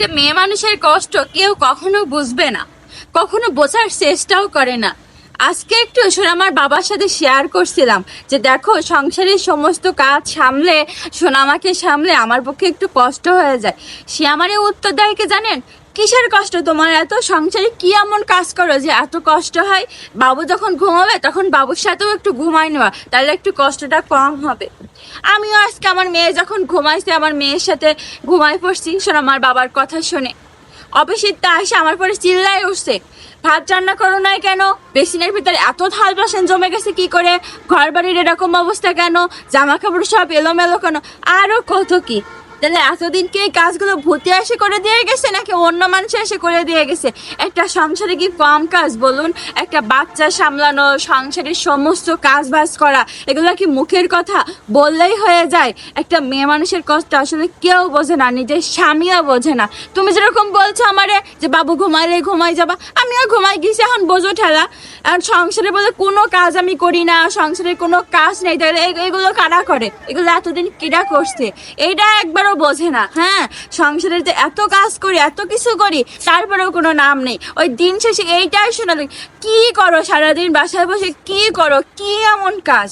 একটা মেয়ে মানুষের কষ্ট কেউ কখনো বুঝবে না। কখনো বোঝার চেষ্টাও করে না। আজকে একটু শোনা আমার বাবার সাথে শেয়ার করছিলাম যে, দেখো, সংসারের সমস্ত কাজ সামলে সোনামাকে সামলে আমার পক্ষে একটু কষ্ট হয়ে যায়। সে আমারে উত্তর দেয় জানেন? কিসের কষ্ট? তোমার এত সংসারে কি এমন কাজ করো যে এত কষ্ট হয়? বাবু যখন ঘুমাবে, তখন বাবুর সাথেও একটু ঘুমাই নেওয়া। তাহলে একটু কষ্টটা কম হবে। আমিও আজকে আমার মেয়ে যখন ঘুমাইছে, আমার মেয়ের সাথে ঘুমাই পড়ছি। শোন, আমার বাবার কথা শুনে। অফিসের তা এসে আমার পরে চিল্লায় উঠছে। ভাত রান্না করো নাই কেন? বেসিনের ভিতরে এত থাল বাসন জমে গেছে, কি করে? ঘর বাড়ির এরকম অবস্থা কেন? জামা কাপড় সব এলোমেলো কেন? আরও কত কি? তাহলে এতদিন কি এই কাজগুলো ভূতে এসে করে দিয়ে গেছে নাকি অন্য মানুষ এসে করে দিয়ে গেছে? একটা সংসারে কি কম কাজ, বলুন। একটা বাচ্চা সামলানো, সংসারের সমস্ত কাজ বাজ করা, এগুলো কি মুখের কথা? বললেই হয়ে যায়। একটা মেয়ে মানুষের কষ্ট আসলে কেউ বোঝে না, নিজের স্বামীও বোঝে না। তুমি যেরকম বলছো আমারে যে, বাবু, ঘুমাইলে ঘুমাই যাবা। আমিও ঘুমাই গেছি, এখন বোঝো ঠেলা। আর সংসারে বলে কোনো কাজ আমি করি না সংসারের কোনো কাজ নেই। তাহলে এগুলো কারা করে? এগুলো এতদিন কিরা করছে? এইটা একবারও বোঝে না। হ্যাঁ সংসারের যে এত কাজ করি, এত কিছু করি, তারপরেও কোনো নাম নেই। ওই দিন শেষে এইটাই শোনালে, কি করো সারাদিন বাসায় বসে? কি করো? কি এমন কাজ?